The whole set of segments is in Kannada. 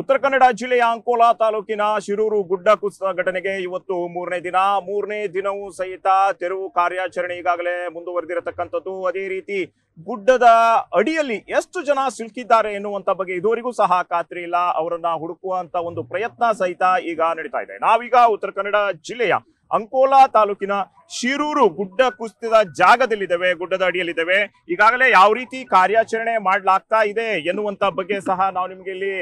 ಉತ್ತರ ಕನ್ನಡ ಜಿಲ್ಲೆಯ ಅಂಕೋಲಾ ತಾಲೂಕಿನ ಶಿರೂರು ಗುಡ್ಡ ಕುಸಿತ ಘಟನೆಗೆ ಇವತ್ತು ಮೂರನೇ ದಿನ. ಮೂರನೇ ದಿನವೂ ಸಹಿತ ತೆರವು ಕಾರ್ಯಾಚರಣೆ ಈಗಾಗಲೇ ಮುಂದುವರೆದಿರತಕ್ಕಂಥದ್ದು. ಅದೇ ರೀತಿ ಗುಡ್ಡದ ಅಡಿಯಲ್ಲಿ ಎಷ್ಟು ಜನ ಸಿಲುಕಿದ್ದಾರೆ ಎನ್ನುವಂತ ಬಗ್ಗೆ ಇದುವರೆಗೂ ಸಹ ಖಾತ್ರಿ ಇಲ್ಲ. ಅವರನ್ನ ಹುಡುಕುವಂತ ಒಂದು ಪ್ರಯತ್ನ ಸಹಿತ ಈಗ ನಡೀತಾ ಇದೆ. ನಾವೀಗ ಉತ್ತರ ಕನ್ನಡ ಜಿಲ್ಲೆಯ ಅಂಕೋಲಾ ತಾಲೂಕಿನ ಶಿರೂರು ಗುಡ್ಡ ಕುಸಿತದ ಜಾಗದಲ್ಲಿದ್ದೇವೆ, ಗುಡ್ಡದ ಅಡಿಯಲ್ಲಿದ್ದೇವೆ. ಈಗಾಗಲೇ ಯಾವ ರೀತಿ ಕಾರ್ಯಾಚರಣೆ ಮಾಡ್ಲಾಗ್ತಾ ಇದೆ ಎನ್ನುವಂತ ಬಗ್ಗೆ ಸಹ ನಾವು ನಿಮ್ಗೆ ಇಲ್ಲಿ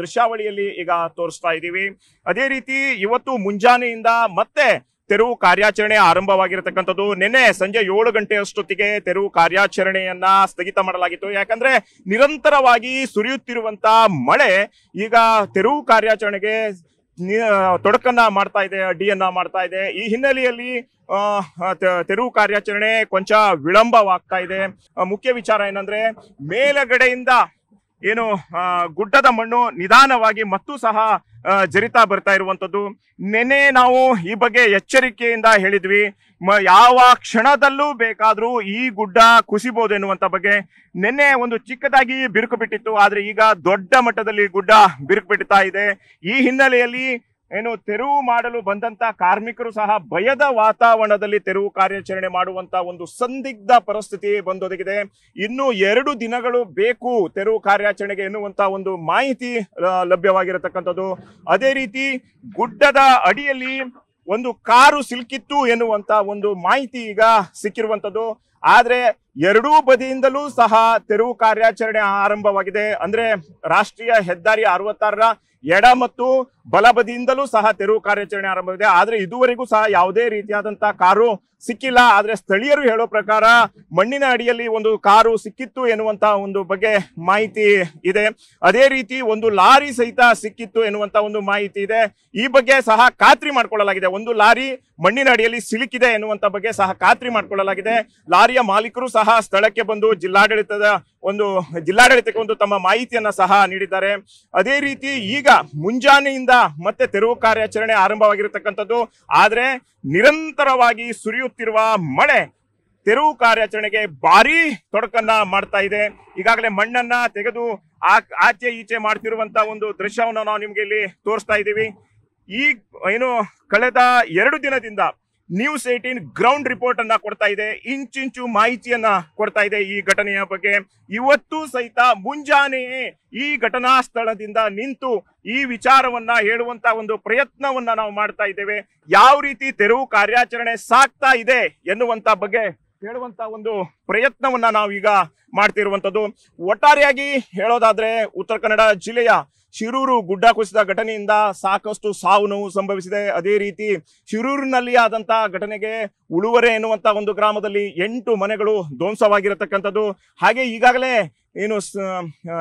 ದೃಶ್ಯಾವಳಿಯಲ್ಲಿ ಈಗ ತೋರಿಸ್ತಾ ಇದ್ದೀವಿ. ಅದೇ ರೀತಿ ಇವತ್ತು ಮುಂಜಾನೆಯಿಂದ ಮತ್ತೆ ತೆರವು ಕಾರ್ಯಾಚರಣೆ ಆರಂಭವಾಗಿರತಕ್ಕಂಥದ್ದು. ನಿನ್ನೆ ಸಂಜೆ ಏಳು ಗಂಟೆ ಅಷ್ಟೊತ್ತಿಗೆ ತೆರವು ಕಾರ್ಯಾಚರಣೆಯನ್ನ ಸ್ಥಗಿತ ಮಾಡಲಾಗಿತ್ತು. ಯಾಕಂದ್ರೆ ನಿರಂತರವಾಗಿ ಸುರಿಯುತ್ತಿರುವಂತ ಮಳೆ ಈಗ ತೆರವು ಕಾರ್ಯಾಚರಣೆಗೆ ತೊಡಕನ್ನ ಮಾಡ್ತಾ ಇದೆ, ಅಡ್ಡಿಯನ್ನ ಮಾಡ್ತಾ ಇದೆ. ಈ ಹಿನ್ನೆಲೆಯಲ್ಲಿ ತೆರವು ಕಾರ್ಯಾಚರಣೆ ಕೊಂಚ ವಿಳಂಬವಾಗ್ತಾ ಇದೆ. ಮುಖ್ಯ ವಿಚಾರ ಏನಂದ್ರೆ, ಮೇಲಗಡೆಯಿಂದ ಏನು ಗುಡ್ಡದ ಮಣ್ಣು ನಿಧಾನವಾಗಿ ಮತ್ತು ಸಹ ಜರಿತಾ ಬರ್ತಾ ಇರುವಂತದ್ದು ನೆನೆ ನಾವು ಈ ಬಗ್ಗೆ ಎಚ್ಚರಿಕೆಯಿಂದ ಹೇಳಿದ್ವಿ. ಯಾವ ಕ್ಷಣದಲ್ಲೂ ಬೇಕಾದರೂ ಈ ಗುಡ್ಡ ಕುಸಿಬಹುದು ಎನ್ನುವಂತ ಬಗ್ಗೆ. ನೆನ್ನೆ ಒಂದು ಚಿಕ್ಕದಾಗಿ ಬಿರುಕು ಬಿಟ್ಟಿತ್ತು, ಆದರೆ ಈಗ ದೊಡ್ಡ ಮಟ್ಟದಲ್ಲಿ ಗುಡ್ಡ ಬಿರುಕು ಬಿಡ್ತಾ ಇದೆ. ಈ ಹಿನ್ನೆಲೆಯಲ್ಲಿ ಏನು ತೆರವು ಮಾಡಲು ಬಂದಂತ ಕಾರ್ಮಿಕರು ಸಹ ಭಯದ ವಾತಾವರಣದಲ್ಲಿ ತೆರವು ಕಾರ್ಯಾಚರಣೆ ಮಾಡುವಂತ ಒಂದು ಸಂದಿಗ್ಧ ಪರಿಸ್ಥಿತಿ ಬಂದೊದಗಿದೆ. ಇನ್ನು ಎರಡು ದಿನಗಳು ಬೇಕು ತೆರವು ಕಾರ್ಯಾಚರಣೆಗೆ ಎನ್ನುವಂತ ಒಂದು ಮಾಹಿತಿ ಲಭ್ಯವಾಗಿರತಕ್ಕಂಥದ್ದು. ಅದೇ ರೀತಿ ಗುಡ್ಡದ ಅಡಿಯಲ್ಲಿ ಒಂದು ಕಾರು ಸಿಲುಕಿತ್ತು ಎನ್ನುವಂತ ಒಂದು ಮಾಹಿತಿ ಈಗ ಸಿಕ್ಕಿರುವಂತದ್ದು ಆದ್ರೆ ಎರಡೂ ಬದಿಯಿಂದಲೂ ಸಹ ತೆರವು ಕಾರ್ಯಾಚರಣೆ ಆರಂಭವಾಗಿದೆ. ಅಂದ್ರೆ ರಾಷ್ಟ್ರೀಯ ಹೆದ್ದಾರಿ ಅರವತ್ತಾರರ ಎಡ ಮತ್ತು ಬಲಬದಿಯಿಂದಲೂ ಸಹ ತೆರವು ಕಾರ್ಯಾಚರಣೆ ಆರಂಭವಿದೆ. ಆದರೆ ಇದುವರೆಗೂ ಸಹ ಯಾವುದೇ ರೀತಿಯಾದಂತಹ ಕಾರು ಸಿಕ್ಕಿಲ್ಲ, ಆದ್ರೆ ಸ್ಥಳೀಯರು ಹೇಳೋ ಪ್ರಕಾರ ಮಣ್ಣಿನ ಅಡಿಯಲ್ಲಿ ಒಂದು ಕಾರು ಸಿಕ್ಕಿತ್ತು ಎನ್ನುವಂತ ಒಂದು ಬಗ್ಗೆ ಮಾಹಿತಿ ಇದೆ. ಅದೇ ರೀತಿ ಒಂದು ಲಾರಿ ಸಹಿತ ಸಿಕ್ಕಿತ್ತು ಎನ್ನುವಂತ ಒಂದು ಮಾಹಿತಿ ಇದೆ. ಈ ಬಗ್ಗೆ ಸಹ ಖಾತ್ರಿ ಮಾಡ್ಕೊಳ್ಳಲಾಗಿದೆ. ಒಂದು ಲಾರಿ ಮಣ್ಣಿನ ಅಡಿಯಲ್ಲಿ ಸಿಲುಕಿದೆ ಎನ್ನುವಂತ ಬಗ್ಗೆ ಸಹ ಖಾತ್ರಿ ಮಾಡ್ಕೊಳ್ಳಲಾಗಿದೆ. ಲಾರಿಯ ಮಾಲೀಕರು ಸಹ ಸ್ಥಳಕ್ಕೆ ಬಂದು ಜಿಲ್ಲಾಡಳಿತದ ಒಂದು, ಜಿಲ್ಲಾಡಳಿತಕ್ಕೆ ಒಂದು ತಮ್ಮ ಮಾಹಿತಿಯನ್ನ ಸಹ ನೀಡಿದ್ದಾರೆ. ಅದೇ ರೀತಿ ಈಗ ಮುಂಜಾನೆಯಿಂದ ಮತ್ತೆ ತೆರವು ಕಾರ್ಯಾಚರಣೆ ಆರಂಭವಾಗಿರತಕ್ಕಂಥದ್ದು. ಆದ್ರೆ ನಿರಂತರವಾಗಿ ಸುರಿಯುತ್ತಿರುವ ಮಳೆ ತೆರವು ಕಾರ್ಯಾಚರಣೆಗೆ ಭಾರಿ ತೊಡಕನ್ನ ಮಾಡ್ತಾ ಇದೆ. ಈಗಾಗಲೇ ಮಣ್ಣನ್ನ ತೆಗೆದು ಆಚೆ ಈಚೆ ಮಾಡ್ತಿರುವಂತ ಒಂದು ದೃಶ್ಯವನ್ನು ನಾವು ನಿಮ್ಗೆ ಇಲ್ಲಿ ತೋರಿಸ್ತಾ ಇದ್ದೀವಿ. ಈ ಏನು ಕಳೆದ ಎರಡು ದಿನದಿಂದ ನ್ಯೂಸ್ ಏಟೀನ್ ಗ್ರೌಂಡ್ ರಿಪೋರ್ಟ್ ಅನ್ನ ಕೊಡ್ತಾ ಇದೆ. ಇಂಚಿಂಚು ಮಾಹಿತಿಯನ್ನ ಕೊಡ್ತಾ ಇದೆ ಈ ಘಟನೆಯ ಬಗ್ಗೆ. ಇವತ್ತು ಸಹಿತ ಮುಂಜಾನೆಯೇ ಈ ಘಟನಾ ಸ್ಥಳದಿಂದ ನಿಂತು ಈ ವಿಚಾರವನ್ನ ಹೇಳುವಂತ ಒಂದು ಪ್ರಯತ್ನವನ್ನ ನಾವು ಮಾಡ್ತಾ ಇದ್ದೇವೆ. ಯಾವ ರೀತಿ ತೆರವು ಕಾರ್ಯಾಚರಣೆ ಸಾಗ್ತಾ ಇದೆ ಎನ್ನುವಂತ ಬಗ್ಗೆ ಹೇಳುವಂತ ಒಂದು ಪ್ರಯತ್ನವನ್ನ ನಾವೀಗ ಮಾಡ್ತಿರುವಂತದ್ದು ಒಟ್ಟಾರೆಯಾಗಿ ಹೇಳೋದಾದ್ರೆ ಉತ್ತರ ಕನ್ನಡ ಜಿಲ್ಲೆಯ ಶಿರೂರು ಗುಡ್ಡ ಕುಸಿದ ಘಟನೆಯಿಂದ ಸಾಕಷ್ಟು ಸಾವು ನೋವು ಸಂಭವಿಸಿದೆ. ಅದೇ ರೀತಿ ಶಿರೂರಿನಲ್ಲಿ ಆದಂತ ಘಟನೆಗೆ ಉಳುವರೆ ಎನ್ನುವಂಥ ಒಂದು ಗ್ರಾಮದಲ್ಲಿ ಎಂಟು ಮನೆಗಳು ಧ್ವಂಸವಾಗಿರತಕ್ಕಂಥದ್ದು. ಹಾಗೆ ಈಗಾಗಲೇ ಏನು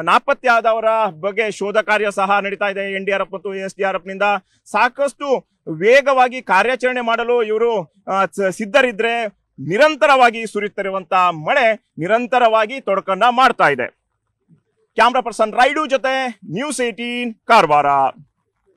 ನಾಪತ್ತೆ ಆದವರ ಬಗ್ಗೆ ಶೋಧ ಕಾರ್ಯ ಸಹ ನಡೀತಾ ಇದೆ ಎನ್ ಡಿ ಆರ್ ಎಫ್ ಮತ್ತು ಎಸ್ ಡಿ ಆರ್ ಎಫ್ನಿಂದ ಸಾಕಷ್ಟು ವೇಗವಾಗಿ ಕಾರ್ಯಾಚರಣೆ ಮಾಡಲು ಇವರು ಸಿದ್ಧರಿದ್ರೆ ನಿರಂತರವಾಗಿ ಸುರಿಯುತ್ತಿರುವಂತಹ ಮಳೆ ನಿರಂತರವಾಗಿ ತೊಡಕನ್ನ ಮಾಡ್ತಾ ಇದೆ. ಕ್ಯಾಮ್ರಾ ಪರ್ಸನ್ ರೈಡು ಜೊತೆ ನ್ಯೂಸ್ ಏಟೀನ್ ಕಾರವಾರ